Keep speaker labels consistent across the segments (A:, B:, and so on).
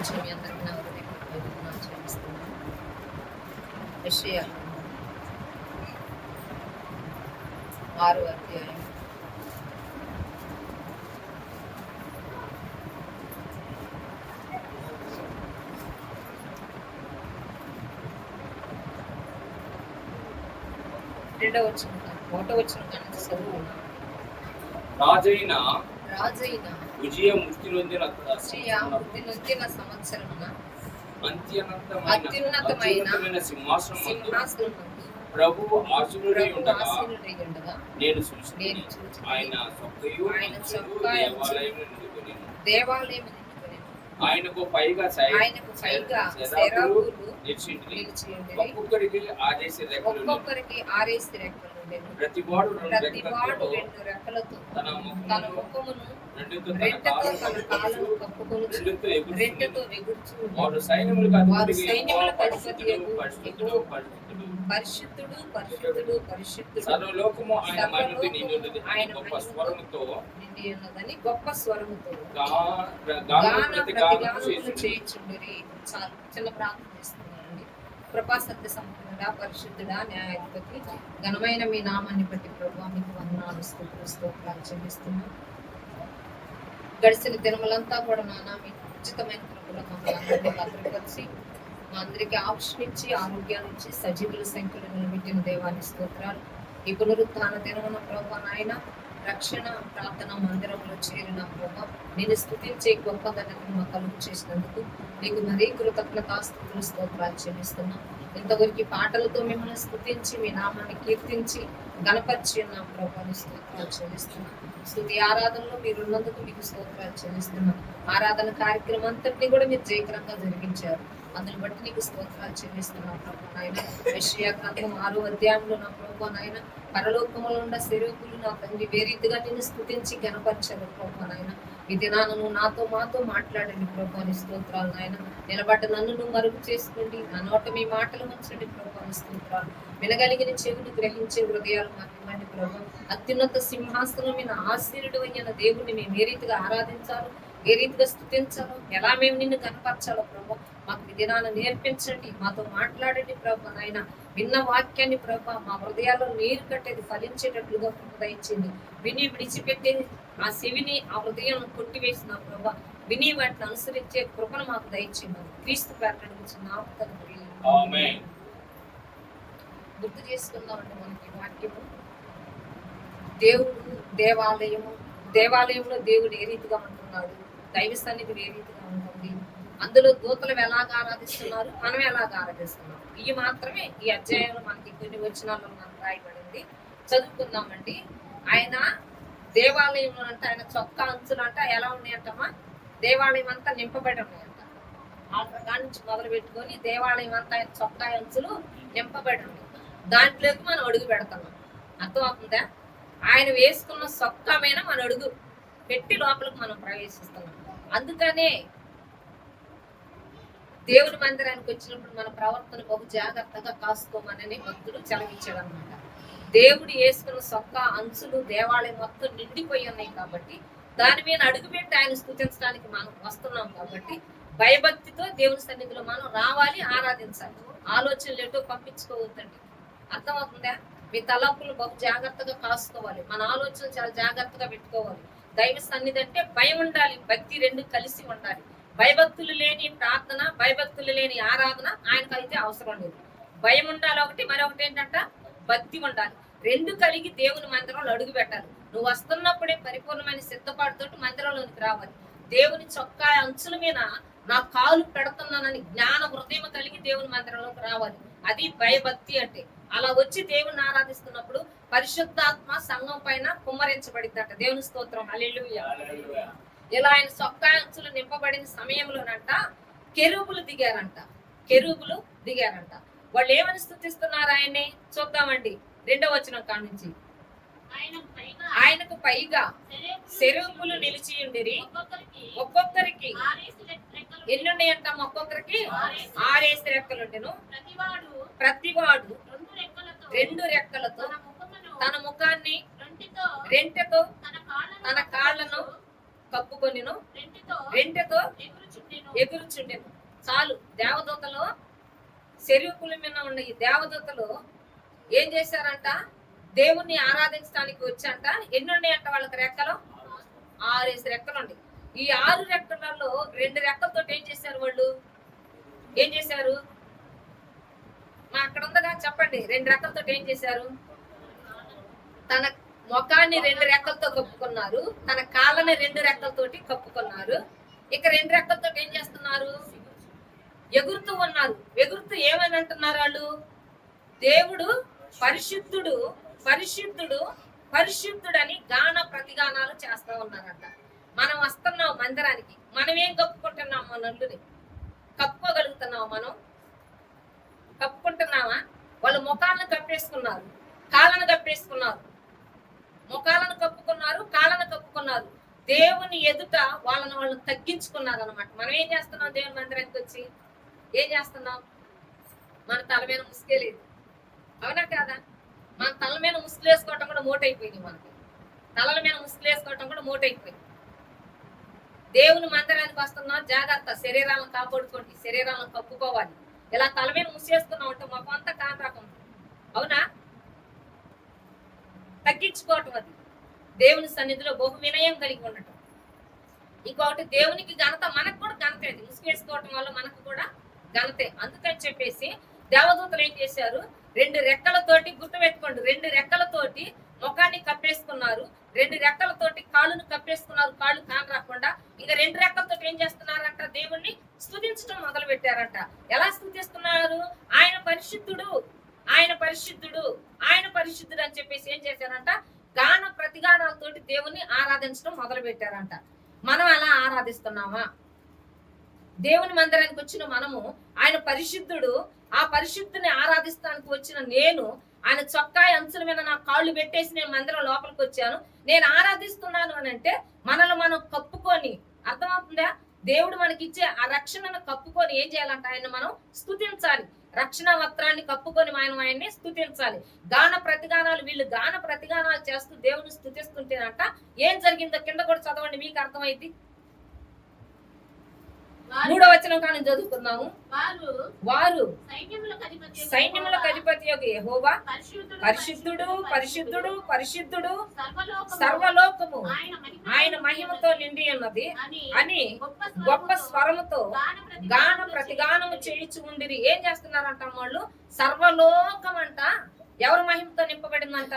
A: వచ్చిన మీ అందరికీ నా హృదయపూర్వక చెల్లిస్తున్నాను యెషయా ఆరు అధ్యాయం రెండో వచ్చిన ఒకటో వచ్చిన చదువు
B: రాజైన
A: రాజైన
B: విజయ
A: సంవత్సరమున
B: అత్యున్నతమైన సింహాసనం ప్రభువు ఆశీనుడై ఉండగా నేను చూసి ఆయన.
A: దేవాలయం.
B: ఆయనకు పైగా
A: ఆయనకు పైగా
B: నిలిచింది. ఒక్కొక్కరికి ఆదేశ రెక్కలు
A: ఒక్కొక్కరికి ఆరేసి రెక్కలు
B: ప్రతి వాడు రెండు రెక్కలతో తన ముఖమును వాడు సైన్యములకు పరిశుద్ధుడు,
A: అధిపతియగు
B: పరిశుద్ధుడు. పరిశుద్ధుడు.
A: పరిశుద్ధుడు పరిశుద్ధుడు పరిశుద్ధుడు
B: సర్వలోకము ఆయన మహిమతో నిండి ఉన్నది.
A: ఆయన
B: గొప్ప స్వరముతో
A: నిండి ఉన్నదని గొప్ప స్వరముతో
B: గా- గాన
A: గాన
B: ప్రతి
A: ప్రతిగానములు
B: గానము చేయుచుండెను.
A: చేయుచుండిరి చాలు చిన్న ప్రార్థన చేస్తున్నానండి కృపా సత్య సంపన్నుడా పరిశుద్ధుడా న్యాయాధిపతి ఘనమైన మీ నామాన్ని బట్టి ప్రభు మీకు వందనాలు స్థుతులు స్తోత్రాలు చెల్లిస్తున్నాం. గడిచిన దినములంతా కూడా నానా మీ ఉచితమైన కృపలో మమ్మల్ని అందరినీ భద్రపరిచి మా అందరికీ ఆప్షన్ ఇచ్చి ఆరోగ్యాన్ని ఇచ్చి సజీవుల సంఖ్యలో నిలబెట్టిన దేవాన్ని స్తోత్రాలు. ఈ పునరుత్న దినమున ప్రభు నాయన రక్షణ ప్రార్థన మందిరంలో చేరిన ప్రభా నేను స్థుతించే గొప్ప ధనని మా కలుగు చేసినందుకు నీకు మరీ కృతజ్ఞతాస్తుతులు స్తోత్రాలు చెల్లిస్తున్నాను ఇంతవరకు పాటలతో మిమ్మల్ని స్థుతించి మీ నామాన్ని కీర్తించి గణపరిచి ఉన్నాం ప్రభాని స్తోత్రాలు చెల్లిస్తున్నాం. స్థుతి ఆరాధనలో మీరున్నందుకు మీకు స్తోత్రాలు చెల్లిస్తున్నాం. ఆరాధన కార్యక్రమం అంతటిని కూడా మీరు జయకరంగా జరిగించారు. అందుని బట్టి నీకు స్తోత్రాలు చెల్లిస్తున్నాం ప్రభు నాయన. యెషయా గ్రంథం ఆరో అధ్యాయంలో నా ప్రభు నాయన పరలోకములో ఉన్న శరీరులు నా తండ్రి వేరీతిగా రీతిగా నేను స్థుతించి గణపరిచారు ప్రభు నాయన. ఈ దినాన నువ్వు నాతో మాతో మాట్లాడండి ప్రభాని స్తోత్రాలు నాయన. నిలబడ్డ నన్ను నువ్వు మరుగు చేసుకోండి. నా నోట మీ మాటలు ఉంచండి ప్రభాని స్తోత్రాలు. వినగలిగిన చెవిని గ్రహించే హృదయాలు మాకు ఇవ్వండి ప్రభు. అత్యున్నత సింహాసనం మీద ఆశీనుడు అయిన దేవుణ్ణి మేము ఏ రీతిగా ఆరాధించాలో ఏ రీతిగా స్థుతించాలో ఎలా మేము నిన్ను కనపరచాలో ప్రభు మాకు ఈ నేర్పించండి. మాతో మాట్లాడండి ప్రభు నాయన. విన్న వాక్యాన్ని ప్రభు మా హృదయాల్లో నీరు కట్టేది ఫలించేటట్లుగా కృప విని విడిచిపెట్టే ఆ చెవిని ఆ హృదయం కొట్టివేసిన ప్రభు. విని వాటిని అనుసరించే కృపను మాకు దయచేయండి. క్రీస్తు
B: ఆమేన్.
A: గుర్తు చేసుకుందామండి మనకి వాక్యము. దేవుడు దేవాలయము. దేవాలయంలో దేవుడు ఏ రీతిగా ఉంటున్నాడు? దైవ సన్నిధి ఏ రీతిగా ఉంటుంది? అందులో దూతలు ఎలాగ ఆరాధిస్తున్నారు? మనం ఎలాగ ఆరాధిస్తున్నాం? ఇవి మాత్రమే ఈ అధ్యాయంలో మనకి కొన్ని వచనాల్లో మనకు రాయబడింది. చదువుకుందామండి. ఆయన దేవాలయంలో అంటే ఆయన చొక్కా అంచులు అంటే ఎలా ఉన్నాయంటమ్మా దేవాలయం అంతా నింపబడి ఉన్నాయంట ఆల్టర్ నుంచి మొదలు పెట్టుకొని దేవాలయం అంతా ఆయన చొక్కా అంచులు నింపబడి ఉన్నాయి దాంట్లోకి మనం అడుగు పెడతాం. అర్థమవుతుందా? ఆయన వేసుకున్న చొక్కా మీద మన అడుగు పెట్టి లోపలికి మనం ప్రవేశిస్తున్నాం అందుకనే దేవుని మందిరానికి వచ్చినప్పుడు మన ప్రవర్తన బహు జాగ్రత్తగా కాసుకోమనని భక్తుడు చలవించాడు అనమాట దేవుడు వేసుకున్న సొక్క అంచులు దేవాలయం మొత్తం నిండిపోయి ఉన్నాయి కాబట్టి దాని మీద అడుగుపెట్టి ఆయన స్థుతించడానికి మనం వస్తున్నాం కాబట్టి భయభక్తితో దేవుని సన్నిధిలో మనం రావాలి ఆరాధించాలి. ఆలోచనలు ఎటో పంపించుకోవద్దండి. అర్థమవుతుందా? మీ తలంపులు బహు జాగ్రత్తగా కాసుకోవాలి. మన ఆలోచనలు చాలా జాగ్రత్తగా పెట్టుకోవాలి. దైవ సన్నిధి అంటే భయం ఉండాలి. భక్తి రెండు కలిసి ఉండాలి. భయభక్తులు లేని ప్రార్థన భయభక్తులు లేని ఆరాధన ఆయనకైతే అవసరం లేదు. భయం ఉండాలి ఒకటి మరొకటి ఏంటంటే? భక్తి ఉండాలి. రెండు కలిగి దేవుని మందిరంలో అడుగు పెట్టాలి. నువ్వు వస్తున్నప్పుడే పరిపూర్ణమైన సిద్ధపాటుతో మందిరంలోనికి రావాలి. దేవుని చొక్కా అంచుల మీద నా కాలు పెడుతున్నానని జ్ఞాన హృదయం కలిగి దేవుని మందిరంలోకి రావాలి. అది భయభక్తి అంటే. అలా వచ్చి దేవుని ఆరాధిస్తున్నప్పుడు పరిశుద్ధాత్మ సంఘం పైన కుమ్మరించబడిద్దట. దేవుని స్తోత్రం. హల్లెలూయా. ఇలా ఆయన సొక్కాంచులు నింపబడిన సమయంలోనంట కెరూబులు దిగారంట. కెరూబులు దిగారంట. వాళ్ళు ఏమని స్థుతిస్తున్నారు ఆయన్ని? చూద్దామండి. రెండో వచనం కాడ నుంచి
C: ఆయనకు పైగా
A: శరూపులు నిలిచి ఉండిరి.
C: ఒక్కొక్కరికి
A: ఒక్కొక్కరికి
C: ఆరేసి రెక్కలు
A: ఎన్నున్నాయంట ఒక్కొక్కరికి ఆరేసి రెక్కలుండెను
C: ప్రతివాడు
A: ప్రతివాడు
C: రెండు రెక్కలతో తన
A: ముఖాన్ని
C: రెంటితో తన కాళ్ళను
A: కప్పుకొనిను
C: రెంటితో ఎగురుచుండెను.
A: చాలు దేవదూతలు శరీరకుల మీద ఉన్న ఈ దేవదూతలు ఏం చేశారంట? దేవుణ్ణి ఆరాధించడానికి వచ్చంట ఎన్ని ఉన్నాయంట వాళ్ళకి రెక్కలు? ఆరేసి రెక్కలు ఉన్నాయి. ఈ ఆరు రెక్కలలో రెండు రెక్కలతో ఏం చేశారు వాళ్ళు? ఏం చేశారు? మా అక్కడ ఉందగా చెప్పండి. రెండు రెక్కలతో ఏం చేశారు? తన ముఖాన్ని రెండు రెక్కలతో కప్పుకున్నారు. తన కాళ్ళని రెండు రెక్కలతోటి కప్పుకున్నారు. ఇక రెండు రెక్కలతో ఏం చేస్తున్నారు? ఎగురుతూ ఉన్నారు. ఎగురుతూ ఏమని అంటున్నారు వాళ్ళు? దేవుడు పరిశుద్ధుడు పరిశుద్ధుడు పరిశుద్ధుడని గాన ప్రతిగానాలు చేస్తా ఉన్నారంట. మనం వస్తున్నాం మందిరానికి. మనం ఏం కప్పుకుంటున్నాం మన నల్లుని కప్పుకోగలుగుతున్నాం మనం? కప్పుకుంటున్నామా వాళ్ళు ముఖాలను కప్పేసుకున్నారు. కాళ్ళను కప్పేసుకున్నారు. ముఖాలను కప్పుకున్నారు కాళ్ళను కప్పుకున్నారు. దేవుని ఎదుట వాళ్ళని వాళ్ళు తగ్గించుకున్నారు అనమాట మనం ఏం చేస్తున్నాం దేవుని మందిరానికి వచ్చి? ఏం చేస్తున్నాం మన తల మీద ముసుకేలేదు అవునా కాదా? మన తల మీద ముసుగులు వేసుకోవటం కూడా మోటైపోయింది మనకి. తలల మీద ముసుగులు వేసుకోవటం కూడా మోటైపోయింది దేవుని మందిరానికి వస్తున్నాం జాగ్రత్త. శరీరాలను కాపాడుకోండి శరీరాలను కప్పుకోవాలి. ఇలా తల మీద ముసేసుకున్నాం అంటే మాకు అంత కాంట్రాకం అవునా? తగ్గించుకోవటం అది. దేవుని సన్నిధిలో బహు వినయం కలిగి ఉండటం. ఇంకొకటి దేవునికి ఘనత మనకు కూడా ఘనత ముసు వేసుకోవటం వల్ల మనకు కూడా ఘనతే అందుకని చెప్పేసి దేవదూతలు ఏం చేశారు? రెండు రెక్కలతోటి గుర్తుపెట్టుకోండి రెండు రెక్కలతోటి ముఖాన్ని కప్పేసుకున్నారు. రెండు రెక్కలతోటి కాళ్ళను కప్పేసుకున్నారు. కాళ్ళు కానరాకుండా ఇక రెండు రెక్కలతో ఏం చేస్తున్నారంట? దేవుణ్ణి స్థుతించడం మొదలు పెట్టారంట ఎలా స్థుతిస్తున్నారు ఆయన పరిశుద్ధుడు. ఆయన పరిశుద్ధుడు. ఆయన పరిశుద్ధుడు అని చెప్పేసి ఏం చేశారంట? గాన ప్రతిగానాలతోటి దేవుణ్ణి ఆరాధించడం మొదలు పెట్టారంట మనం అలా ఆరాధిస్తున్నామా? దేవుని మందిరానికి వచ్చిన మనము ఆయన పరిశుద్ధుడు ఆ పరిశుద్ధుని ఆరాధిస్తానికి వచ్చిన నేను ఆయన చొక్కాయి అంచుల మీద నా కాళ్ళు పెట్టేసి నేను మందిరం లోపలికి వచ్చాను. నేను ఆరాధిస్తున్నాను అని అంటే మనల్ని మనం కప్పుకొని అర్థమవుతుందా? దేవుడు మనకి ఇచ్చే ఆ రక్షణను కప్పుకొని ఏం చేయాలంట ఆయన మనం స్తుతించాలి రక్షణ వస్త్రాన్ని కప్పుకొని మనం ఆయన్ని స్థుతించాలి. గాన ప్రతిగానాలు వీళ్ళు గాన ప్రతిగానాలు చేస్తూ దేవుని స్థుతిస్తుంటేనంట ఏం జరిగిందో కింద కూడా చదవండి మీకు అర్థమైంది మూడో వచనం కానీ చదువుకుందాము.
C: వారు సైన్యములకు అధిపతి
A: యొక్క యెహోవా.
C: పరిశుద్ధుడు
A: పరిశుద్ధుడు పరిశుద్ధుడు
C: సర్వలోకము. ఆయన మహిమ
A: ఆయన మహిమతో నిండి ఉన్నది.
C: అని గొప్ప స్వరముతో గాన
A: ప్రతిగానము
C: చేయుచు
A: చేయించు ఉండిరి. ఏం చేస్తున్నారంట వాళ్ళు సర్వలోకం అంట ఎవరి మహిమతో నింపబడిందంట?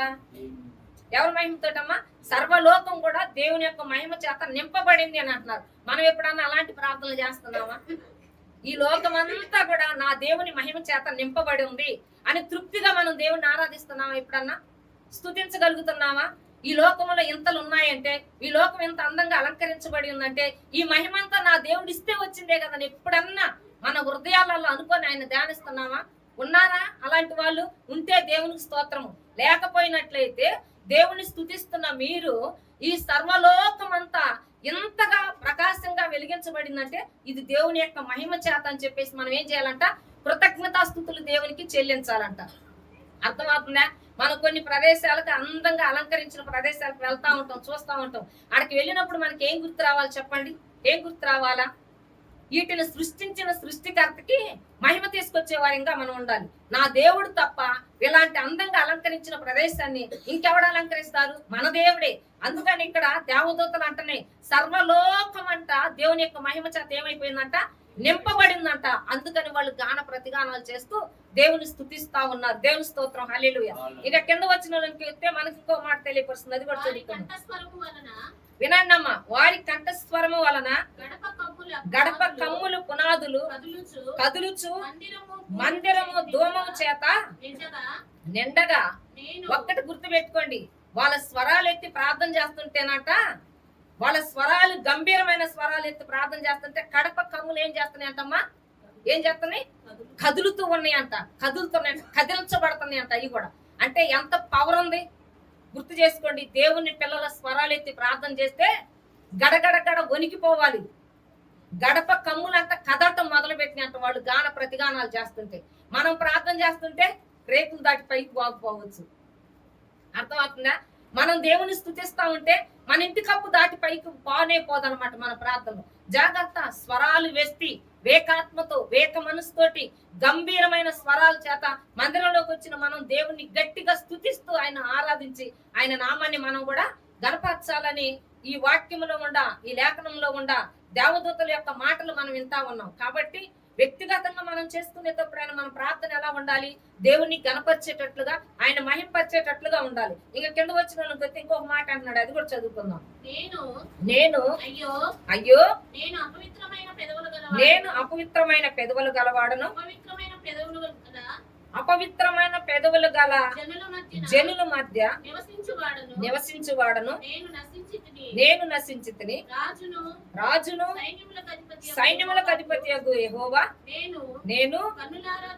A: ఎవరి మహిమతోటమ్మా? సర్వలోకం కూడా దేవుని యొక్క మహిమ చేత నింపబడింది అని అంటున్నారు. మనం ఎప్పుడన్నా అలాంటి ప్రార్థనలు చేస్తున్నామా? ఈ లోకమంతా కూడా నా దేవుని మహిమ చేత నింపబడి ఉంది అని తృప్తిగా మనం దేవుని ఆరాధిస్తున్నామా ఎప్పుడన్నా? స్థుతించగలుగుతున్నామా ఈ లోకంలో ఇంతలు ఉన్నాయంటే ఈ లోకం ఎంత అందంగా అలంకరించబడి ఉందంటే ఈ మహిమంతా నా దేవుడు ఇస్తే వచ్చిందే కదా అని ఎప్పుడన్నా మన హృదయాలలో అనుకొని ఆయన ధ్యానిస్తున్నామా? ఉన్నారా? అలాంటి వాళ్ళు ఉంటే దేవునికి స్తోత్రము. లేకపోయినట్లయితే దేవుని స్థుతిస్తున్న మీరు ఈ సర్వలోకమంతా ఎంతగా ప్రకాశంగా వెలిగించబడిందంటే ఇది దేవుని యొక్క మహిమ చేత అని చెప్పేసి మనం ఏం చేయాలంట? కృతజ్ఞతాస్థుతులు దేవునికి చెల్లించాలంట. అర్థమవుతుందా? మనం కొన్ని ప్రదేశాలకు అందంగా అలంకరించిన ప్రదేశాలకు వెళ్తా ఉంటాం చూస్తూ ఉంటాం. అక్కడికి వెళ్ళినప్పుడు మనకి ఏం గుర్తు రావాలి చెప్పండి? ఏం గుర్తు రావాలా? వీటిని సృష్టించిన సృష్టికర్తకి మహిమ తీసుకొచ్చే వారిగా మనం ఉండాలి. నా దేవుడు తప్ప ఇలాంటి అందంగా అలంకరించిన ప్రదేశాన్ని ఇంకెవడు అలంకరిస్తారు? మన దేవుడే. అందుకని ఇక్కడ దేవదూతలు అంటనే సర్వలోకం అంట దేవుని యొక్క మహిమ చేత ఏమైపోయిందంట? నింపబడిందంట. అందుకని వాళ్ళు గాన ప్రతిగానాలు చేస్తూ దేవుని స్తుతిస్తా ఉన్నారు. దేవుని స్తోత్రం. హల్లెలూయా. ఇక కింద వచ్చిన వాళ్ళకి మనకి ఇంకో మాట తెలియపరుస్తుంది. అది కూడా చదువుకోండి వినండి అమ్మా వారి కంఠస్వరము వలన
C: గడప కమ్ముల
A: గడప
C: పునాదులు
A: కమ్ములు పునాదులు
C: కదులుచు మందిరము
A: ధూమము చేత నిండగా ఒక్కటి గుర్తు పెట్టుకోండి వాళ్ళ స్వరాలు ఎత్తి ప్రార్థన చేస్తుంటేనట వాళ్ళ స్వరాలు గంభీరమైన స్వరాలు ఎత్తి ప్రార్థన చేస్తుంటే కడప కమ్ములు ఏం చేస్తున్నాయి అంటమ్మా ఏం చేస్తున్నాయి?
C: కదులు.
A: కదులుతూ ఉన్నాయి అంట కదులుతున్నాయి కదిలించబడుతున్నాయి అంట అవి కూడా. అంటే ఎంత పవర్ ఉంది? గుర్తు చేసుకోండి దేవుని పిల్లల స్వరాలు ఎత్తి ప్రార్థన చేస్తే గడగడ గడ వణికిపోవాలి. గడప కమ్ములంతా కదటం మొదలు వాళ్ళు గాన ప్రతిగానాలు చేస్తుంటే మనం ప్రార్థన చేస్తుంటే రేకులు దాటి పైకి బాగుపోవచ్చు అర్థమవుతుందా? మనం దేవుని స్థుతిస్తా ఉంటే మన ఇంటి కప్పు దాటి పైకి పోనే పోదనమాట మన ప్రార్థనలో. జాగ్రత్త స్వరాలు వేస్తి వేకాత్మతో వేక మనసుతోటి గంభీరమైన స్వరాల చేత మందిరంలోకి వచ్చిన మనం దేవుణ్ణి గట్టిగా స్తుతిస్తూ ఆయన ఆరాధించి ఆయన నామాన్ని మనం కూడా గనపరచాలని ఈ వాక్యంలో ఉండా ఈ లేఖనంలో ఉండా దేవదూతల యొక్క మాటలు మనం వింటా ఉన్నాం. కాబట్టి వ్యక్తిగతంగా మనం చేసుకునేటప్పుడైనా మన ప్రార్థన ఎలా ఉండాలి? దేవుణ్ణి గనపరిచేటట్లుగా ఆయన మహింపరిచేటట్లుగా ఉండాలి. ఇంకా కింద వచ్చిన వాళ్ళకి ఇంకొక మాట అంటున్నాడు అది కూడా చదువుకుందాం.
C: నేను
A: నేను
C: అయ్యో
A: అయ్యో
C: నేను అపవిత్రమైన పెదవులు
A: నేను అపవిత్రమైన పెదవులు గలవాడను.
C: అపవిత్రమైన పెదవులు
A: అపవిత్రమైన పెదవులు గల
C: జనుల మధ్య నివసించువాడను. నేను నశించితిని. రాజును
A: రాజును
C: సైన్యములకు అధిపతి
A: యెహోవా.
C: నేను
A: నేను
C: కన్నులారా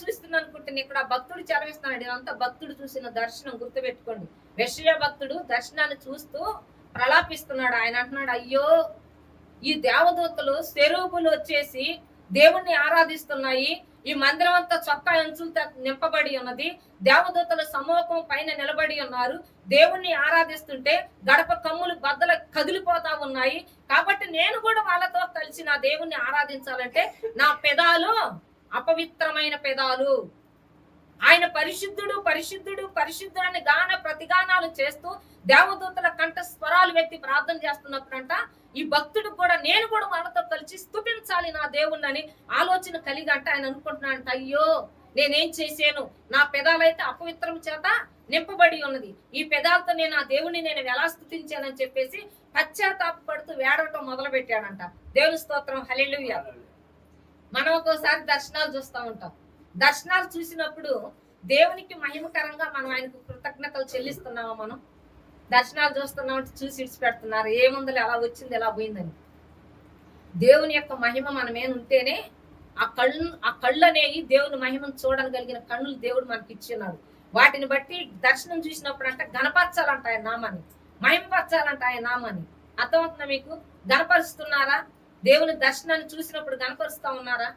A: చూస్తున్నాను అనుకుంటున్నాను ఇక్కడ భక్తుడు చదివిస్తున్నాడు. ఇదంతా భక్తుడు చూసిన దర్శనం గుర్తుపెట్టుకోండి. వెషయ భక్తుడు దర్శనాన్ని చూస్తూ ప్రలాపిస్తున్నాడు. ఆయన అంటున్నాడు అయ్యో ఈ దేవదూతలు స్వరూపులు వచ్చేసి దేవుణ్ణి ఆరాధిస్తున్నాయి. ఈ మందిరం అంతా చొక్కా అంచులతో నింపబడి ఉన్నది. దేవదూతల సమూహం పైన నిలబడి ఉన్నారు. దేవుణ్ణి ఆరాధిస్తుంటే గడప కమ్ములు బద్దల కదిలిపోతా ఉన్నాయి. కాబట్టి నేను కూడా వాళ్ళతో కలిసి నా దేవుణ్ణి ఆరాధించాలంటే నా పెదాలు అపవిత్రమైన పెదాలు. ఆయన పరిశుద్ధుడు పరిశుద్ధుడు పరిశుద్ధుడని గాన ప్రతిగానాలు చేస్తూ దేవదూతల కంఠ స్వరాలు వ్యక్తి ప్రార్థన చేస్తున్నప్పుడంట ఈ భక్తుడు కూడా నేను కూడా వాళ్ళతో కలిసి స్తుతించాలి నా దేవుణ్ణని ఆలోచన కలిగి అంట ఆయన అనుకుంటున్నాడంట అయ్యో నేనేం చేశాను? నా పెదాలైతే అపవిత్రం చేత నింపబడి ఉన్నది. ఈ పెదాలతో నేను ఆ దేవుని నేను ఎలా స్తుతించానని చెప్పేసి పశ్చాత్తాపడుతూ వేడవటం మొదలు పెట్టాడంట దేవుని స్తోత్రం హల్లెలూయా. మనం ఒక్కోసారి దర్శనాలు చూస్తూ ఉంటాం. దర్శనాలు చూసినప్పుడు దేవునికి మహిమకరంగా మనం ఆయనకు కృతజ్ఞతలు చెల్లిస్తున్నామా మనం? దర్శనాలు చూస్తున్నాం అంటే చూసి ఇడిచిపెడుతున్నారు ఏముందలు ఎలా వచ్చింది ఎలా పోయిందని. దేవుని యొక్క మహిమ మనమేం ఉంటేనే ఆ కళ్ళు ఆ కళ్ళు అనేవి దేవుని మహిమను చూడగలిగిన కన్నులు దేవుడు మనకి ఇచ్చినాడు వాటిని బట్టి దర్శనం చూసినప్పుడు అంటే గణపరచాలంట ఆయన నామాన్ని. మహిమపరచాలంట ఆయన నామాన్ని. అర్థమవుతుందా మీకు? గణపరుస్తున్నారా దేవుని దర్శనాన్ని చూసినప్పుడు గణపరుస్తా ఉన్నారా?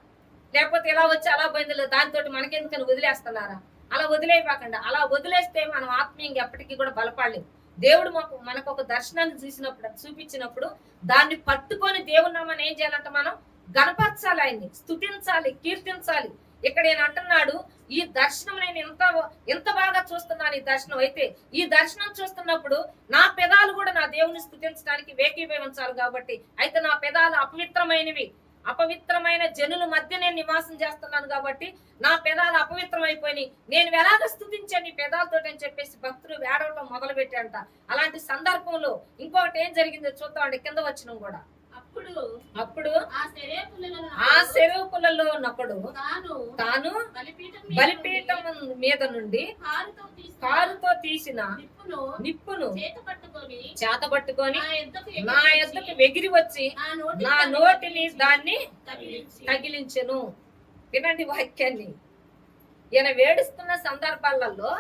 A: లేకపోతే ఇలా వచ్చి అలా పోయింది దాంతో మనకెందుకని వదిలేస్తున్నారా? అలా వదిలేయకండి అలా వదిలేస్తే మనం ఆత్మీయంగా ఎప్పటికీ కూడా బలపడలేదు దేవుడు మాకు మనకు ఒక దర్శనాన్ని చూసినప్పుడు చూపించినప్పుడు దాన్ని పట్టుకొని దేవుని నామని ఏం చేయాలంటే మనం గణపరచాలి ఆయన్ని స్తుతించాలి కీర్తించాలి. ఇక్కడ నేను అంటున్నాడు ఈ దర్శనం నేను ఎంత ఎంత బాగా చూస్తున్నాను ఈ దర్శనం? అయితే ఈ దర్శనం చూస్తున్నప్పుడు నా పెదాలు కూడా నా దేవుని స్థుతించడానికి వేకీభవించాలి కాబట్టి అయితే నా పెదాలు అపవిత్రమైనవి. అపవిత్రమైన జనుల మధ్య నేను నివాసం చేస్తున్నాను కాబట్టి నా పెదాలు అపవిత్రమైపోయినాయి. నేను ఎలాగ స్థుతించాను ఈ పెదాలతో అని చెప్పేసి భక్తులు వేడవటం మొదలు పెట్టారంట అలాంటి సందర్భంలో ఇంకొకటి ఏం జరిగిందో చూద్దామండి. కింద వచ్చిన కూడా.
C: అప్పుడు
A: అప్పుడు
C: ఆ
A: చెరువులలో ఉన్నప్పుడు
C: తాను బలిపీఠం మీద నుండి కారుతో తీసిన నిప్పును చేత పట్టుకొని
A: చేతబట్టుకొని
C: నా
A: ఎద్దకు వెగిరి వచ్చి
C: నా నోటి
A: నా నోటిని దాన్ని
C: తగిలించి
A: తగిలించెను. వినండి వాక్యాన్ని. ఈయన వేడుస్తున్న సందర్భాలలో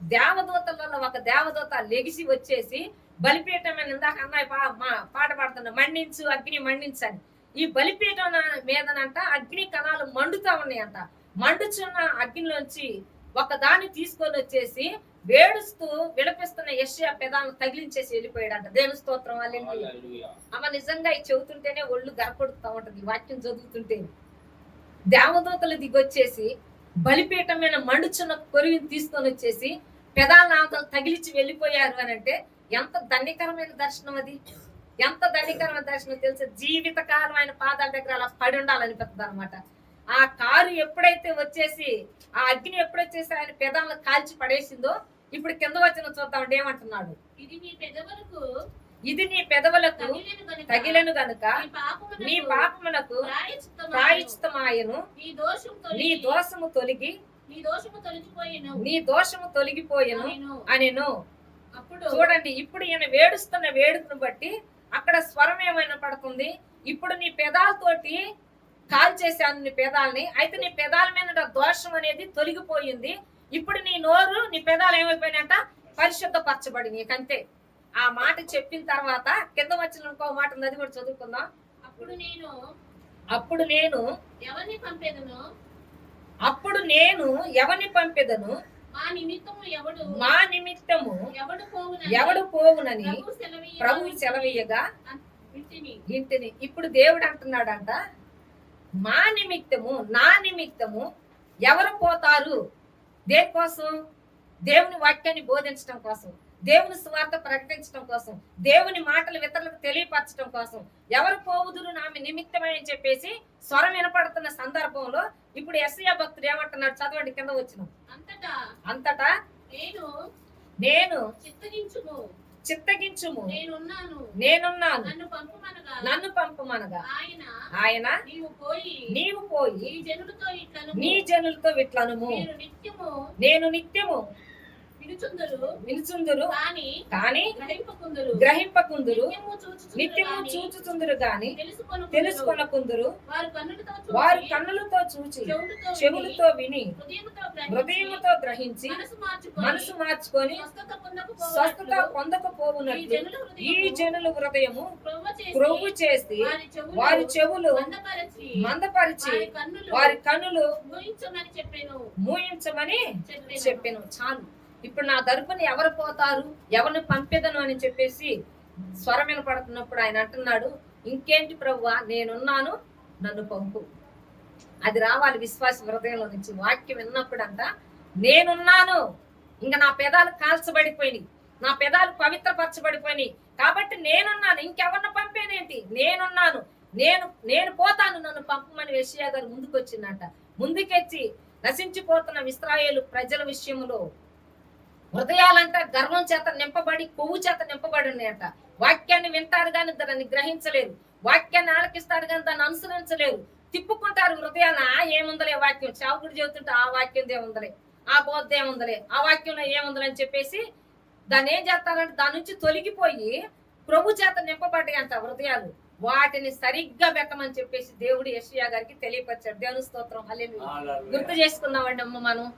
A: దేవదూతలలో ఒక దేవదూత లెగిసి వచ్చేసి బలిపీఠం మీద ఇందాక అన్నయ్య పా- పాట పాడుతున్నా మండించు అగ్ని మండించని ఈ బలిపీఠం మీదనంట అగ్ని కణాలు మండుతా ఉన్నాయంట. మండుచున్న అగ్నిలోంచి ఒక దాన్ని తీసుకొని వచ్చేసి వేడుస్తూ విలపిస్తున్న యశ్యా పెదాలను తగిలించేసి వెళ్ళిపోయాడంట. దేవుని స్తోత్రం అల్లెలుయా అమ్మ నిజంగా ఇది చెబుతుంటేనే ఒళ్ళు గరపడుతూ ఉంటది వాక్యం చదువుతుంటే. దేవదూతలు దిగొచ్చేసి బలిపీఠం మీద మండుచున్న కొరివిని తీసుకొని వచ్చేసి పెదాల అవతలు తగిలించి వెళ్ళిపోయారు అని అంటే ఎంత దండికరమైన దర్శనం అది. ఎంత దండికరమైన దర్శనం తెలుసా జీవితకాలం ఆయన పాదాల దగ్గర అలా పడి ఉండాలనిపిస్తుంది అనమాట ఆ కారు ఎప్పుడైతే వచ్చేసి ఆ అగ్ని ఎప్పుడొచ్చేసి ఆయన పెదాలను కాల్చి పడేసిందో ఇప్పుడు కింద వచ్చిన చూద్దాం ఏమంటున్నాడు?
C: ఇది నీ పెదవులకు
A: ఇది నీ పెదవులకు తగిలిన గనుక
C: నీ పాపమునకు
A: నీ పాపమునకు
C: ప్రాయశ్చిత్తమాయెను.
A: ప్రాయశ్చితమాయను
C: నీ దోషము తొలగి
A: నీ దోషము తొలగి
C: నీ దోషము తొలగిపోయేను.
A: అనెను.
C: అప్పుడు
A: చూడండి ఇప్పుడు ఈయన వేడుస్తున్న వేడుకను బట్టి అక్కడ స్వరం ఏమైనా పడుతుంది? ఇప్పుడు నీ పెదాలతోటి కాల్ చేశాను నీ పెదాలని. అయితే నీ పెదాల మీద దోషం అనేది తొలగిపోయింది. ఇప్పుడు నీ నోరు నీ పెదాలు ఏమైపోయినాయంట? పరిశుద్ధపరచబడి నీకంతే ఆ మాట చెప్పిన తర్వాత కింద వచ్చిన ఇంకో మాట ఉంది అది కూడా చదువుకుందాం.
C: అప్పుడు నేను
A: అప్పుడు నేను
C: ఎవరిని పంపేదను?
A: అప్పుడు నేను ఎవరిని పంపెదను?
C: మా నిమిత్తము ఎవడు?
A: మా నిమిత్తము
C: ఎవడు పోవునని?
A: ఎవడు పోవునని?
C: ప్రభు సెలవీయగా? ఇంటిని.
A: ఇప్పుడు దేవుడు అంటున్నాడంట మా నిమిత్తము నా నిమిత్తము ఎవరు పోతారు? దేనికోసం దేవుని వాక్యాన్ని బోధించడం కోసం దేవుని సువార్త ప్రకటించడం కోసం దేవుని మాటలు ఇతరులకు తెలియపరచడం కోసం ఎవరు పోవుదురు నామి నిమిత్తమే అని చెప్పేసి స్వరం వినపడుతున్న సందర్భంలో ఇప్పుడు ఎస్ఐ భక్తుడు ఏమంటున్నాడు? చదవండి కింద వచ్చిన.
C: అంతటా
A: అంతటా
C: నేను
A: నేను
C: చిత్తగించుము
A: చిత్తగించుము.
C: నేనున్నాను.
A: నేనున్నాను.
C: నన్ను పంపమనగా.
A: నన్ను పంపమనగా.
C: ఆయన
A: ఆయన
C: నీవు పోయి
A: నీవు పోయి
C: ఈ జనులతో ఇట్లను
A: నీ జనులతో విట్లనుము
C: మీరు నిత్యము
A: నేను నిత్యము
C: వినుచుందరు కానీ గ్రహింపకుందరు. నిత్యము చూచుచుందురు గాని తెలుసుకొనుకుందురు. వారు కన్నులతో చూచి, చెవులతో
A: విని
C: హృదయముతో గ్రహించి, మనసు మార్చుకొని స్వస్థత పొందకపోవునట్లు ఈ జనుల హృదయము క్రొవ్వ చేసి, వారి చెవులు మందపరచి, వారి కన్నులు మూయించమని చెప్పాను.
A: మూయించమని
C: చెప్పాను.
A: చెప్పాను. చాలు. ఇప్పుడు నా తరపున ఎవరు పోతారు? ఎవరిని పంపేదను అని చెప్పేసి స్వరం వినపడుతున్నప్పుడు ఆయన అంటున్నాడు ఇంకేంటి ప్రభువా నేనున్నాను నన్ను పంపు. అది రావాలి విశ్వాస హృదయంలో నుంచి. వాక్యం విన్నప్పుడంట నేనున్నాను ఇంకా నా పెదాలు కాల్చబడిపోయినాయి నా పెదాలు పవిత్రపరచబడిపోయినాయి కాబట్టి నేనున్నాను ఇంకెవరిని పంపేదేంటి? నేనున్నాను నేను నేను పోతాను నన్ను పంపమని వెషియా గారు ముందుకొచ్చిందంట. ముందుకెచ్చి నశించిపోతున్న ఇస్రాయేలు ప్రజల విషయంలో హృదయాలంట గర్వం చేత నింపబడి కొవ్వు చేత నింపబడి ఉన్నాయంట. వాక్యాన్ని వింటారు కానీ దాన్ని గ్రహించలేరు. వాక్యాన్ని ఆలకిస్తారు కానీ దాన్ని అనుసరించలేరు. తిప్పుకుంటారు హృదయాన "ఆ, ఏముందలే వాక్యం. చావుకుడు చెబుతుంటే ఆ వాక్యం ఏముందలే ఆ బోధ ఏముందలే ఆ వాక్యంలో ఏముందలే అని చెప్పేసి దాన్ని ఏం చేస్తారంటే దాని నుంచి తొలగిపోయి ప్రభు చేత నింపబడ్డాయి అంట హృదయాలు. వాటిని సరిగ్గా పెట్టమని చెప్పేసి దేవుడు యశ్యా గారికి తెలియపరిచాడు. దేవుని స్తోత్రం. హల్లెలూయా. గుర్తు చేసుకున్నామండి అమ్మ మనం.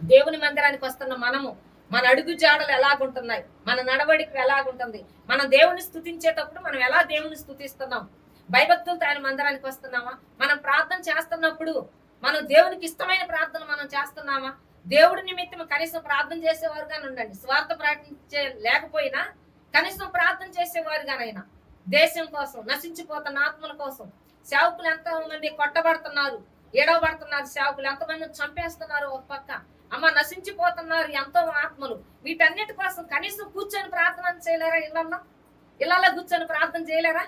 A: దేవుని మందిరానికి వస్తున్న మనము. మన అడుగు జాడలు ఎలాగుంటున్నాయి? మన నడవడికి ఎలాగుంటుంది? మనం దేవుని స్థుతించేటప్పుడు మనం ఎలా దేవుని స్థుతిస్తున్నాం? భయభక్తులతో ఆయన మందిరానికి వస్తున్నామా మనం ప్రార్థన చేస్తున్నప్పుడు మనం దేవునికి ఇష్టమైన ప్రార్థన మనం చేస్తున్నామా? దేవుడి నిమిత్తం కనీసం ప్రార్థన చేసేవారుగానే ఉండండి. స్వార్థ ప్రార్థించే లేకపోయినా కనీసం ప్రార్థన చేసేవారుగానైనా దేశం కోసం నశించిపోతున్న ఆత్మల కోసం సేవకులు ఎంతమంది కొట్టబడుతున్నారు ఏడవబడుతున్నారు సేవకులు ఎంతమంది చంపేస్తున్నారు ఒక పక్క. అమ్మ నశించిపోతున్నారు ఎంతో ఆత్మలు. వీటన్నిటి కోసం కనీసం కూర్చొని ప్రార్థన చేయలేరా ఇళ్ళల్లో? ఇళ్ళల్లో కూర్చొని ప్రార్థన చేయలేరా?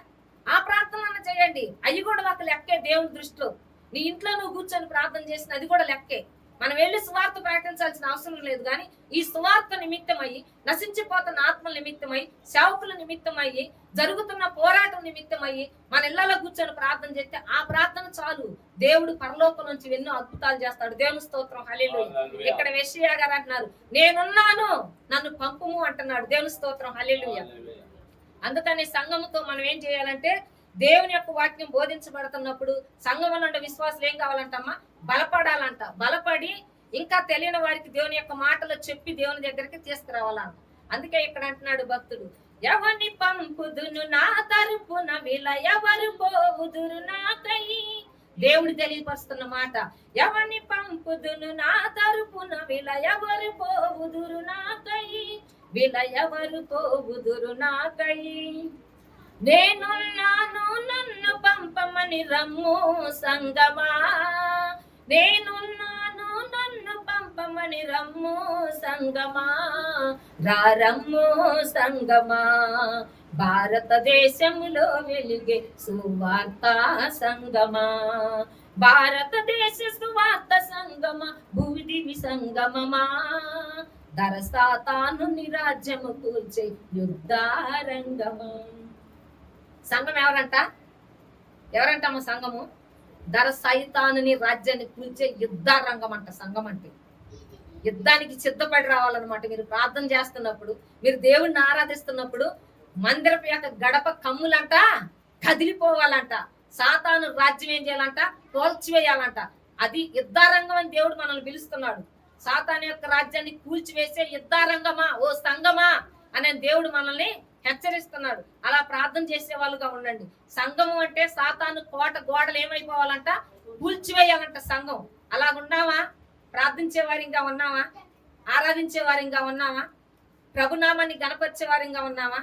A: ఆ ప్రార్థన చేయండి. అవి కూడా ఒక లెక్కే దేవుని దృష్టిలో. నీ ఇంట్లో నువ్వు కూర్చొని ప్రార్థన చేసిన అది కూడా లెక్కే. మనం వెళ్ళి సువార్త ప్రకటించాల్సిన అవసరం లేదు కానీ ఈ సువార్త నిమిత్తమై నశించిపోతున్న ఆత్మల నిమిత్తమై సేవకుల నిమిత్తమయ్యి జరుగుతున్న పోరాటం నిమిత్తమయ్యి మన ఇళ్ళలో కూర్చొని ప్రార్థన చేస్తే ఆ ప్రార్థన చాలు. దేవుడు పరలోకం నుంచి ఎన్నో అద్భుతాలు చేస్తాడు. దేవుని స్తోత్రం. హల్లెలూయా. ఇక్కడ వెషియా గారు అంటున్నారు నేనున్నాను నన్ను పంపుము అంటున్నాడు. దేవుని స్తోత్రం. హల్లెలూయా. అందుకని సంఘముతో మనం ఏం చేయాలంటే దేవుని యొక్క వాక్యం బోధించబడుతున్నప్పుడు సంఘంలో ఉండే విశ్వాసులు ఏం కావాలంటమ్మా? బలపడాలంట. బలపడి ఇంకా తెలియని వారికి దేవుని యొక్క మాటలు చెప్పి దేవుని దగ్గరికి తీసుకురావాలంట. అందుకే ఇక్కడ అంటున్నాడు భక్తుడు ఎవరిని పంపుదును నా తరపున వీళ్ళ ఎవరు పోవుదురు నాకై దేవుడు తెలియపరుస్తున్న మాట ఎవరిని పంపుదును నా తరపున వీళ్ళ ఎవరు పోవుదురు నాకై వీళ్ళ ఎవరు పోవుదురు నాకై నేనున్నాను నన్ను పంపమని రమ్ము సంగమా? నేనున్నాను నన్ను పంపమని రమ్ము సంగమా. రారమ్ము సంగమా. భారతదేశంలో వెలిగే సువార్త సంగమా. భారతదేశ సువార్త సంగమ భూదివి సంగమమా. దరసాతాను నిరాజ్యము కూల్చే యుద్ధారంగమా. సంఘం ఎవరంట? ఎవరంటమ్మ సంఘము ధర సైతానుని రాజ్యాన్ని కూల్చే యుద్ధారంగం అంట సంఘం అంటే. యుద్ధానికి సిద్ధపడి రావాలన్నమాట. మీరు ప్రార్థన చేస్తున్నప్పుడు మీరు దేవుణ్ణి ఆరాధిస్తున్నప్పుడు మందిరపు యొక్క గడప కమ్ములంట కదిలిపోవాలంట. సాతాను రాజ్యం ఏం చేయాలంట? కోల్చివేయాలంట. అది యుద్ధారంగం అని దేవుడు మనల్ని పిలుస్తున్నాడు. సాతాను యొక్క రాజ్యాన్ని కూల్చివేసే యుద్ధారంగమా ఓ సంగమా అనే దేవుడు మనల్ని హెచ్చరిస్తున్నాడు. అలా ప్రార్థన చేసే వాళ్ళుగా ఉండండి. సంఘము అంటే సాతాను కోట గోడలు ఏమైపోవాలంట? కూల్చివేయాలంట సంఘం. అలా ఉన్నావా ప్రార్థించే వారిగా ఉన్నావా? ఆరాధించే వారిగా ఉన్నావా? ప్రభునామాన్ని గణపరిచే వారిగా ఉన్నావా?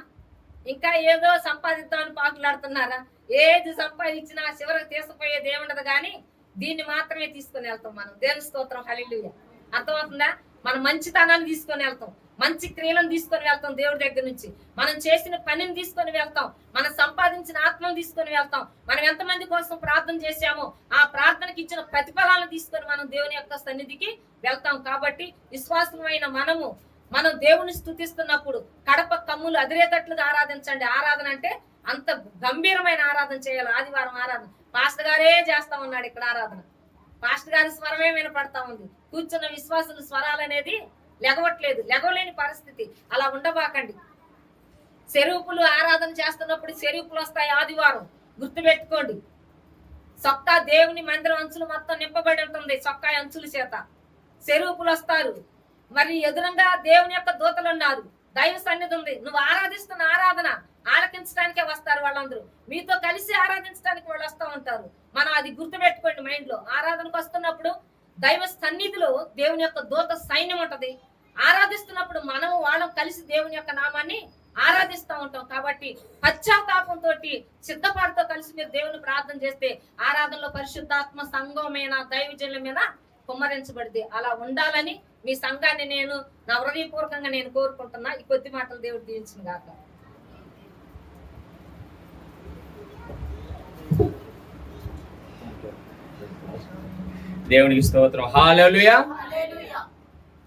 A: ఇంకా ఏదో సంపాదిద్దామని పాకులాడుతున్నారా? ఏది సంపాదించినా చివరికి తీసుకుపోయే దేవుండదు కానీ దీన్ని మాత్రమే తీసుకొని వెళ్తాం మనం. దేవుని స్తోత్రం. హలిలుయ అర్థమవుతుందా? మన మంచితనాన్ని తీసుకొని వెళ్తాం. మంచి క్రియలను తీసుకొని వెళ్తాం దేవుడి దగ్గర నుంచి. మనం చేసిన పనిని తీసుకొని వెళ్తాం. మనం సంపాదించిన ఆత్మను తీసుకొని వెళ్తాం. మనం ఎంతమంది కోసం ప్రార్థన చేశామో ఆ ప్రార్థనకి ఇచ్చిన ప్రతిఫలాలను తీసుకొని మనం దేవుని యొక్క సన్నిధికి వెళ్తాం. కాబట్టి విశ్వాసమైన మనము మనం దేవుని స్థుతిస్తున్నప్పుడు కడప కమ్ములు అదిరేటట్లుగా ఆరాధించండి. ఆరాధన అంటే అంత గంభీరమైన ఆరాధన చేయాలి. ఆదివారం ఆరాధన. పాస్టర్ గారే చేస్తా ఉన్నాడు ఇక్కడ ఆరాధన. పాస్టర్ గారి స్వరమే వినపడతా ఉంది. కూర్చున్న విశ్వాసుల స్వరాలు అనేది లెగవట్లేదు లెగవలేని పరిస్థితి. అలా ఉండబాకండి. చెరువుపులు ఆరాధన చేస్తున్నప్పుడు చెరువుపులు వస్తాయి ఆదివారం. గుర్తుపెట్టుకోండి. సొక్కా దేవుని మందిరం అంచులు మొత్తం నింపబడి ఉంటుంది సొక్కా అంచుల చేత. చెరువుపులు వస్తారు. మరి ఎదురంగా దేవుని యొక్క దూతలు ఉన్నారు. దైవ సన్నిధి ఉంది. నువ్వు ఆరాధిస్తున్న ఆరాధన ఆలకించడానికే వస్తారు వాళ్ళందరూ. మీతో కలిసి ఆరాధించడానికి వాళ్ళు వస్తూ ఉంటారు. మనం అది గుర్తుపెట్టుకోండి మైండ్లో ఆరాధనకు వస్తున్నప్పుడు దైవ సన్నిధిలో దేవుని యొక్క దూత సైన్యం ఉంటది. ఆరాధిస్తున్నప్పుడు మనం వాళ్ళం కలిసి దేవుని యొక్క నామాన్ని ఆరాధిస్తూ ఉంటాం. కాబట్టి పశ్చాత్తాపంతో సిద్ధపాటుతో కలిసి మీరు దేవుని ప్రార్థన చేస్తే ఆరాధనలో పరిశుద్ధాత్మ సంఘమైన దైవజన్ల మీద కుమ్మరించబడింది అలా ఉండాలని మీ సంఘాన్ని నేను నా హృదయపూర్వకంగా నేను కోరుకుంటున్నా. ఈ కొద్ది మాటలు దేవుడు దీవించిన గాక.
B: దేవునికి స్తోత్రం. హాలలుయా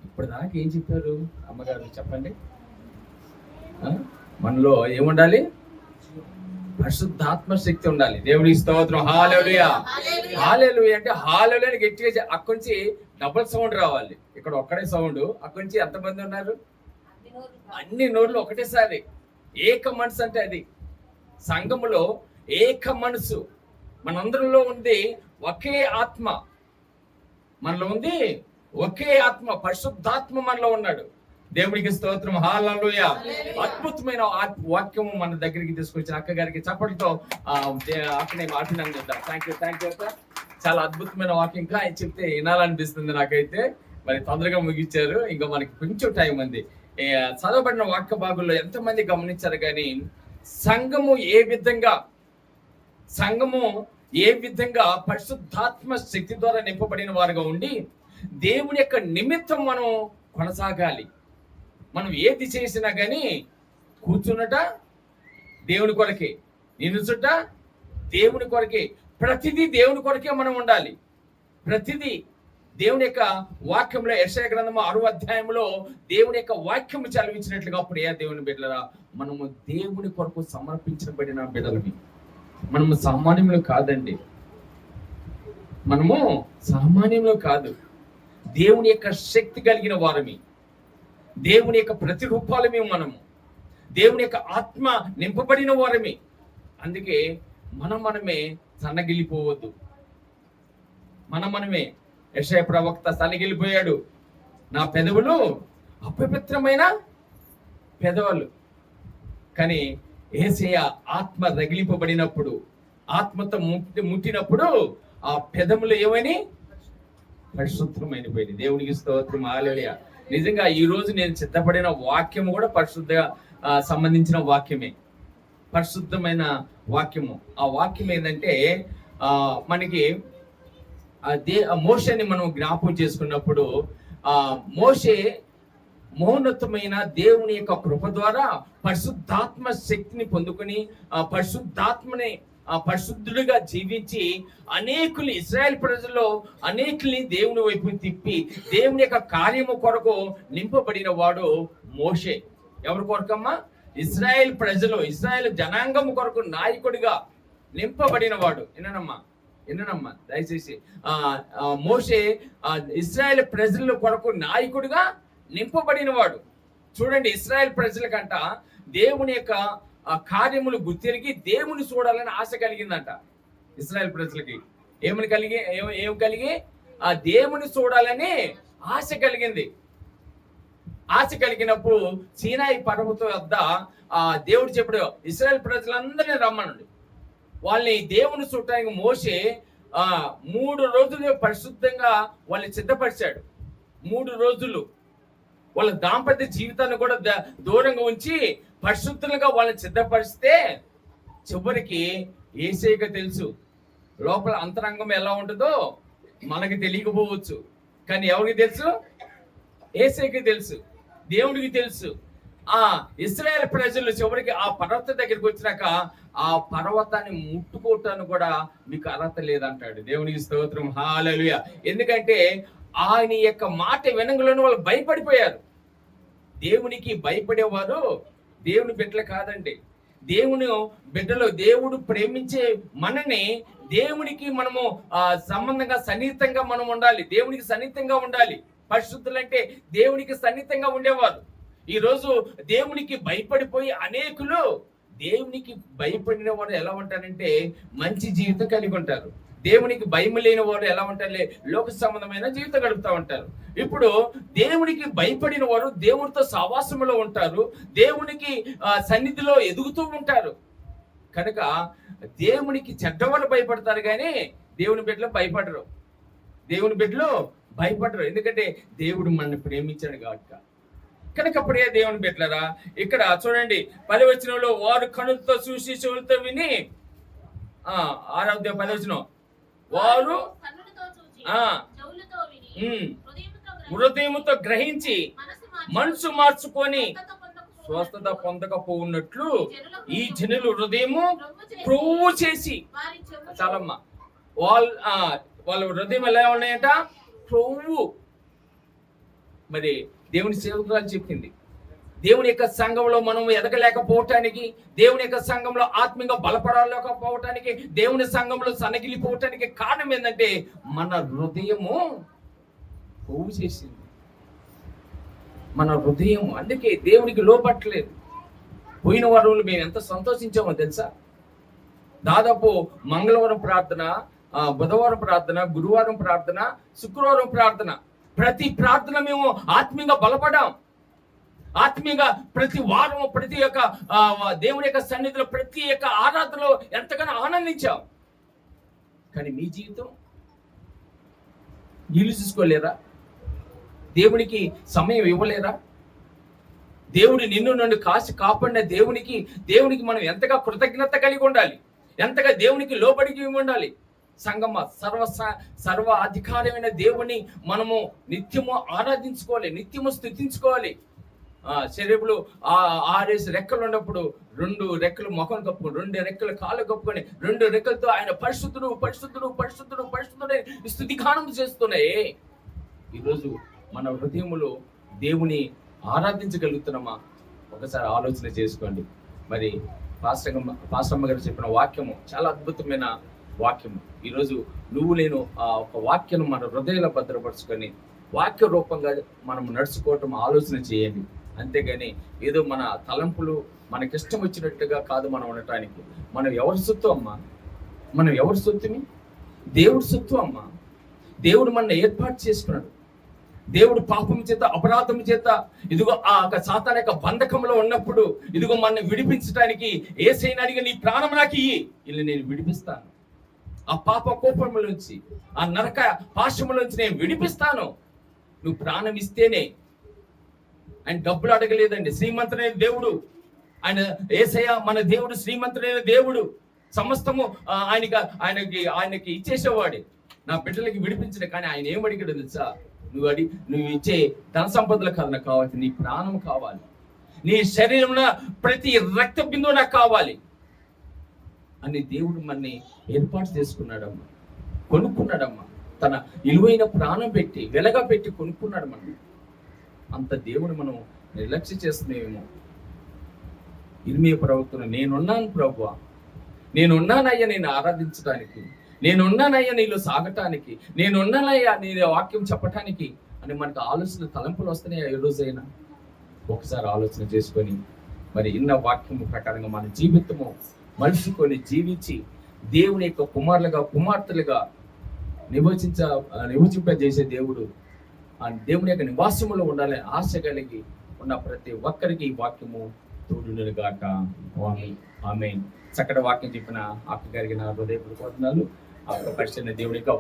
B: ఇప్పుడు దాకా ఏం చెప్పారు అమ్మగారు? చెప్పండి? మనలో ఏముండాలి? పరిశుద్ధాత్మ శక్తి ఉండాలి. దేవునికి స్తోత్రం. హాలలుయా హాలెలుయ అంటే హాలెలు అని గట్టిగా అక్కడి నుంచి డబుల్ సౌండ్ రావాలి. ఇక్కడ ఒక్కడే సౌండ్ అక్కడి నుంచి ఎంతమంది ఉన్నారు? అన్ని నోర్లు ఒకటేసారి. ఏక మనసు అంటే అది. సంఘములో ఏక మనసు. మనందరిలో ఉంది ఒకే ఆత్మ మనలో ఉంది ఒకే ఆత్మ పరిశుద్ధాత్మ మనలో ఉన్నాడు. దేవుడికి స్తోత్రం. హాలూయ అద్భుతమైన వాక్యము మన దగ్గరికి తీసుకొచ్చిన అక్క గారికి చప్పటితో అక్కనే అభినందిద్దాం థ్యాంక్ యూ థ్యాంక్ యూ చాలా అద్భుతమైన వాక్యం. ఇంకా ఆయన చెప్తే వినాలనిపిస్తుంది నాకైతే. మరి తొందరగా ముగించారు ఇంకా మనకి కొంచెం టైం ఉంది. చదవబడిన వాక్య భాగంలో ఎంతమంది గమనించారు కానీ సంఘము ఏ విధంగా సంఘము ఏ విధంగా పరిశుద్ధాత్మ శక్తి ద్వారా నింపబడిన వారుగా ఉండి దేవుని యొక్క నిమిత్తం మనం కొనసాగాలి. మనం ఏది చేసినా కానీ కూర్చున్నట దేవుని కొరకే నిలుచుట దేవుని కొరకే. ప్రతిదీ దేవుని కొరకే మనం ఉండాలి. ప్రతిదీ దేవుని యొక్క వాక్యంలో యశయ గ్రంథము అరువు అధ్యాయంలో దేవుని యొక్క వాక్యము చదివించినట్లుగా అప్పుడు ఏ దేవుని బిడ్డలరా మనము దేవుని కొరకు సమర్పించబడిన బిడ్డలని మనము సామాన్యంలో కాదండి. మనము సామాన్యంలో కాదు. దేవుని యొక్క శక్తి కలిగిన వారమి. దేవుని యొక్క ప్రతిరూపాలమే మనము. దేవుని యొక్క ఆత్మ నింపబడిన వారమే. అందుకే మనం మనమే సన్నగిల్లిపోవద్దు. మనం మనమే. యశయ ప్రవక్త సన్నగిలిపోయాడు నా పెదవులు అపవిత్రమైన పెదవులు. కానీ ఏసయ ఆత్మ రగిలింపబడినప్పుడు ఆత్మతో ముట్టి ముట్టినప్పుడు ఆ పెదములు ఏమని? పరిశుద్ధమైనపోయింది దేవునికి స్తోత్రం. ఆలయ నిజంగా ఈ రోజు నేను సిద్ధపడిన వాక్యము కూడా పరిశుద్ధ సంబంధించిన వాక్యమే. పరిశుద్ధమైన వాక్యము. ఆ వాక్యం ఏంటంటే ఆ మనకి ఆ దే ఆ మోషని మనం జ్ఞాపకం చేసుకున్నప్పుడు ఆ మోషే మౌనతమైన దేవుని యొక్క కృప ద్వారా పరిశుద్ధాత్మ శక్తిని పొందుకొని ఆ పరిశుద్ధాత్మని ఆ పరిశుద్ధుడిగా జీవించి అనేకులు ఇస్రాయల్ ప్రజల్లో అనేకుల్ని దేవుని వైపు తిప్పి దేవుని యొక్క కార్యము కొరకు నింపబడిన వాడు మోషే. ఎవరి కొరకమ్మా? ఇస్రాయల్ ప్రజలు ఇస్రాయల్ జనాంగం కొరకు నాయకుడిగా నింపబడిన వాడు. విననమ్మా విననమ్మా దయచేసి. ఆ మోషే ఇస్రాయల్ ప్రజల కొరకు నాయకుడిగా నింపబడిన వాడు చూడండి ఇస్రాయెల్ ప్రజలకంట దేవుని యొక్క కార్యములు గుర్తిరిగి దేవుని చూడాలని ఆశ కలిగిందంట ఇస్రాయల్ ప్రజలకి. ఏమని కలిగి ఏం కలిగి? ఆ దేవుని చూడాలని ఆశ కలిగింది. ఆశ కలిగినప్పుడు సీనాయి పర్వతం వద్ద ఆ దేవుడు చెప్పాడు ఇస్రాయల్ ప్రజలందరినీ రమ్మనండి. వాళ్ళని దేవుని చూడటానికి మోసే ఆ మూడు రోజులు పరిశుద్ధంగా వాళ్ళని సిద్ధపరిచాడు. మూడు రోజులు. వాళ్ళ దాంపత్య జీవితాన్ని కూడా దూరంగా ఉంచి పరిశుద్ధులుగా వాళ్ళని సిద్ధపరిస్తే చివరికి ఏసేక తెలుసు లోపల అంతరంగం ఎలా ఉంటుందో మనకి తెలియకపోవచ్చు. కానీ ఎవరికి తెలుసు? ఏసైకి తెలుసు. దేవుడికి తెలుసు. ఆ ఇస్రాయేల్ ప్రజలు చివరికి ఆ పర్వతం దగ్గరికి వచ్చినాక ఆ పర్వతాన్ని ముట్టుకోవటానికి కూడా మీకు అర్హత లేదంటాడు. దేవునికి స్తోత్రం. హాలలుయ. ఎందుకంటే ఆయన యొక్క మాట వినంగులను వాళ్ళు భయపడిపోయారు. దేవునికి భయపడేవారు దేవుని బిడ్డలు కాదండి. దేవుని బిడ్డలు దేవుడు ప్రేమించే మనని దేవునికి మనము ఆ సంబంధంగా సన్నిహితంగా మనం ఉండాలి. దేవునికి సన్నిహితంగా ఉండాలి. పరిశుద్ధులంటే దేవునికి సన్నిహితంగా ఉండేవారు. ఈరోజు దేవునికి భయపడిపోయి అనేకులు దేవునికి భయపడిన వారు ఎలా ఉంటారంటే మంచి జీవితం కలిగి ఉంటారు. దేవునికి భయం లేని వారు ఎలా ఉంటారు లోక సంబంధమైన జీవితం గడుపుతూ ఉంటారు. ఇప్పుడు దేవునికి భయపడిన వారు దేవునితో సహవాసములో ఉంటారు. దేవునికి సన్నిధిలో ఎదుగుతూ ఉంటారు. కనుక దేవునికి చెడ్డవాళ్ళు భయపడతారు కానీ దేవుని బిడ్డలో భయపడరు. దేవుని బిడ్డలో భయపడరు. ఎందుకంటే దేవుడు మనల్ని ప్రేమించాడు కాబట్టి. కనుక ప్రియ దేవుని బిడ్డలరా ఇక్కడ చూడండి. పదివచనంలో వారు కనులతో చూసి చెవులతో విని ఆరాధ్య ఆరోగ్య వారు
C: హృదయంతో గ్రహించి,
B: హృదయముతో గ్రహించి
C: మనసు మార్చి,
B: మనసు మార్చుకొని
C: స్వస్థత
B: పొందకపోఉన్నట్లు
C: ఈ జనుల
B: హృదయము
C: రొమ్ము చేసి,
B: చాలమ్మా. వాళ్ళ వాళ్ళ హృదయం ఎలా ఉన్నాయంట? ప్రువ్వు మరి దేవుని సేవకురాలు చెప్పింది దేవుని యొక్క సంఘంలో మనం ఎదగలేకపోవటానికి దేవుని యొక్క సంఘంలో ఆత్మీయంగా బలపడలేకపోవటానికి దేవుని సంఘంలో సనగిలిపోవటానికి కారణం ఏంటంటే మన హృదయము పోవు చేసింది. మన హృదయం అందుకే దేవునికి లోపట్లేదు పోయిన వారంలో మేము ఎంత సంతోషించామో తెలుసా? దాదాపు మంగళవారం ప్రార్థన బుధవారం ప్రార్థన గురువారం ప్రార్థన శుక్రవారం ప్రార్థన. ప్రతి ప్రార్థన మేము ఆత్మీయంగా బలపడాం. ఆత్మీయంగా ప్రతి వారం ప్రతి యొక్క దేవుని యొక్క సన్నిధిలో ప్రతి యొక్క ఆరాధనలో ఎంతగానో ఆనందించాం. కానీ మీ జీవితం నీళ్ళు చూసుకోలేరా దేవునికి సమయం ఇవ్వలేరా దేవుడు నిన్ను నన్ను కాసి కాపాడిన దేవునికి దేవునికి మనం ఎంతగా కృతజ్ఞత కలిగి ఉండాలి? ఎంతగా దేవునికి లోబడికి ఉండాలి? సంగమ సర్వ స- సర్వ అధికారమైన దేవుని మనము నిత్యము ఆరాధించుకోవాలి నిత్యము స్థుతించుకోవాలి శరీరంలో ఆ ఆరేసి రెక్కలు ఉన్నప్పుడు రెండు రెక్కలు ముఖం కప్పుకొని రెండు రెక్కలు కాళ్ళు కప్పుకొని రెండు రెక్కలతో ఆయన పరిశుద్ధుడు పరిశుద్ధుడు పరిశుద్ధుడు పరిశుద్ధుడు స్థుతిగానం చేస్తున్నాయి. ఈరోజు మన హృదయములో దేవుని ఆరాధించగలుగుతున్నామా? ఒకసారి ఆలోచన చేసుకోండి. మరి పాస్టమ్మ పాస్టమ్మ గారు చెప్పిన వాక్యము చాలా అద్భుతమైన వాక్యము. ఈరోజు నువ్వు నేను ఆ ఒక వాక్యం మన హృదయంలో భద్రపరుచుకొని వాక్య రూపంగా మనం నడుచుకోవటం ఆలోచన చేయండి. అంతేగాని ఏదో మన తలంపులు మనకిష్టం వచ్చినట్టుగా కాదు మనం ఉండటానికి. మనం ఎవరి సొత్తు అమ్మా? మనం ఎవరి సొత్తుని? దేవుడి సొత్తు అమ్మా? దేవుడు మన ఏర్పాటు చేసుకున్నాడు. దేవుడు పాపం చేత అపరాధం చేత ఇదిగో ఆ యొక్క సాతాన యొక్క బంధకంలో ఉన్నప్పుడు ఇదిగో మన విడిపించడానికి ఏసైనా అడిగి నీ ప్రాణం నాకు ఇయ్యి. ఇల్లు నేను విడిపిస్తాను. ఆ పాప కోపములోంచి ఆ నరక పాశములోంచి నేను విడిపిస్తాను. నువ్వు ప్రాణం ఇస్తేనే ఆయన డబ్బులు అడగలేదండి. శ్రీమంతుడైన దేవుడు. ఆయన ఏసయ్య మన దేవుడు శ్రీమంతుడైన దేవుడు. సమస్తము ఆయనకి ఆయనకి ఆయనకి ఇచ్చేసేవాడే. నా బిడ్డలకి విడిపించిన కానీ ఆయన ఏం అడిగాడు తెలుసా? నువ్వు అడి నువ్వు ఇచ్చే ధన సంపదలు కాదు నాకు కావాలి నీ ప్రాణం కావాలి. నీ శరీరంలో ప్రతి రక్త బిందువు నాకు కావాలి. అని దేవుడు మనని ఏర్పాటు చేసుకున్నాడమ్మా. కొనుక్కున్నాడమ్మా. తన విలువైన ప్రాణం పెట్టి వెలగా పెట్టి కొనుక్కున్నాడు మనం అంత దేవుడు మనం నిర్లక్ష్య చేస్తున్నామేమో. ఇర్మియ ప్రవక్తను నేనున్నాను ప్రభు నేనున్నానయ్యా నేను ఆరాధించడానికి నేనున్నానయ్యా నీళ్ళు సాగటానికి. నేనున్నానయ్యా నీ వాక్యం చెప్పటానికి. అని మనకు ఆలోచన తలంపులు వస్తున్నాయా ఏ రోజైనా? ఒకసారి ఆలోచన చేసుకొని మరి ఇన్న వాక్యం ప్రకారంగా మన జీవితము మలుచుకొని జీవించి దేవుని యొక్క కుమారులుగా కుమార్తెలుగా నివచించ నివచింపజేసే దేవుడు ఆ దేవుని యొక్క నివాసములో ఉండాలని ఆశ కలిగి ఉన్న ప్రతి ఒక్కరికి ఈ వాక్యము తోడును ఆమె చక్కటి వాక్యం చెప్పిన అక్క గారికి నా హృదయపూర్వకనాలు ఆ యొక్క పరిశీలన దేవుని యొక్క